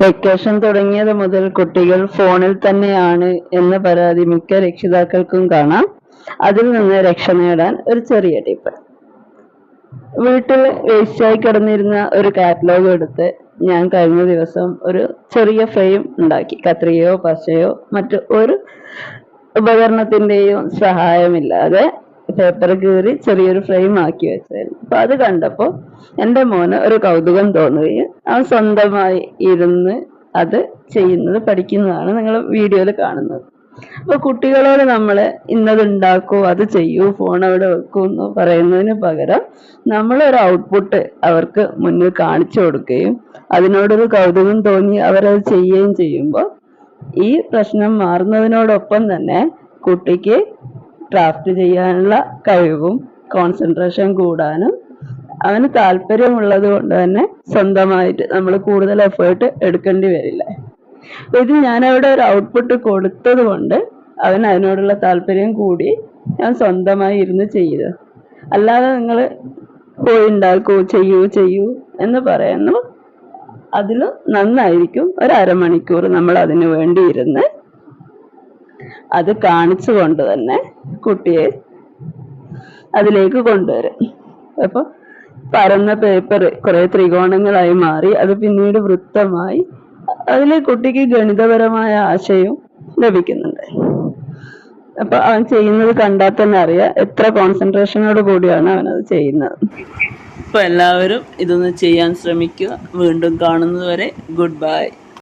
Vacation തുടങ്ങിയത് മുതൽ കുട്ടികൾ ഫോണിൽ തന്നെയാണ് എന്ന പരാതി മിക്ക രക്ഷിതാക്കൾക്കും കാണാം. അതിൽ നിന്ന് രക്ഷ നേടാൻ ഒരു ചെറിയ ടിപ്പ് വീട്ടിൽ വേസ്റ്റായി കിടന്നിരുന്ന ഒരു കാറ്റലോഗ് എടുത്ത് ഞാൻ കഴിഞ്ഞ ദിവസം ഒരു ചെറിയ ഫ്രെയിം ഉണ്ടാക്കി. കത്രികയോ പശയോ മറ്റു ഒരു ഉപകരണത്തിന്റെയും സഹായമില്ലാതെ പേപ്പർ കീറി ചെറിയൊരു ഫ്രെയിം ആക്കി വെച്ചായിരുന്നു. അപ്പൊ അത് കണ്ടപ്പോ എന്റെ മോന് ഒരു കൗതുകം തോന്നുകയും അവൻ സ്വന്തമായി ഇരുന്ന് അത് ചെയ്യുന്നത് പഠിക്കുന്നതാണ് നിങ്ങൾ വീഡിയോയിൽ കാണുന്നത്. അപ്പൊ കുട്ടികളോട് നമ്മൾ ഇന്നത് ഉണ്ടാക്കൂ അത് ചെയ്യൂ ഫോൺ അവിടെ വെക്കൂ എന്ന് പറയുന്നതിന് പകരം നമ്മളൊരു ഔട്ട്പുട്ട് അവർക്ക് മുന്നിൽ കാണിച്ചു കൊടുക്കുകയും അതിനോടൊരു കൗതുകം തോന്നി അവരത് ചെയ്യുകയും ചെയ്യുമ്പോൾ ഈ പ്രശ്നം മാറുന്നതിനോടൊപ്പം തന്നെ കുട്ടിക്ക് ക്രാഫ്റ്റ് ചെയ്യാനുള്ള കഴിവും കോൺസെൻട്രേഷൻ കൂടാനും അവന് താല്പര്യമുള്ളത് കൊണ്ട് തന്നെ സ്വന്തമായിട്ട് നമ്മൾ കൂടുതൽ എഫേർട്ട് എടുക്കേണ്ടി വരില്ല. അപ്പൊ ഇത് ഞാൻ അവിടെ ഒരു ഔട്ട്പുട്ട് കൊടുത്തത് കൊണ്ട് അവൻ അതിനോടുള്ള താല്പര്യം കൂടി ഞാൻ സ്വന്തമായി ഇരുന്ന് ചെയ്തു. അല്ലാതെ നിങ്ങൾ പോയി ഉണ്ടാക്കൂ ചെയ്യൂ ചെയ്യൂ എന്ന് പറയുന്നു. അതിൽ നന്നായിരിക്കും. ഒരു അരമണിക്കൂർ നമ്മൾ അതിനു വേണ്ടി ഇരുന്ന് അത് കാണിച്ചു കൊണ്ട് തന്നെ കുട്ടിയെ അതിലേക്ക് കൊണ്ടുവരും. അപ്പൊ പരന്ന പേപ്പർ കുറെ ത്രികോണങ്ങളായി മാറി അത് പിന്നീട് വൃത്തമായി അതിൽ കുട്ടിക്ക് ഗണിതപരമായ ആശയവും ലഭിക്കുന്നുണ്ട്. അപ്പൊ അവൻ ചെയ്യുന്നത് കണ്ടാൽ തന്നെ അറിയാം എത്ര കോൺസെൻട്രേഷനോട് കൂടിയാണ് അവൻ അത് ചെയ്യുന്നത്. അപ്പൊ എല്ലാവരും ഇതൊന്ന് ചെയ്യാൻ ശ്രമിക്കുക. വീണ്ടും കാണുന്നതുവരെ ഗുഡ് ബൈ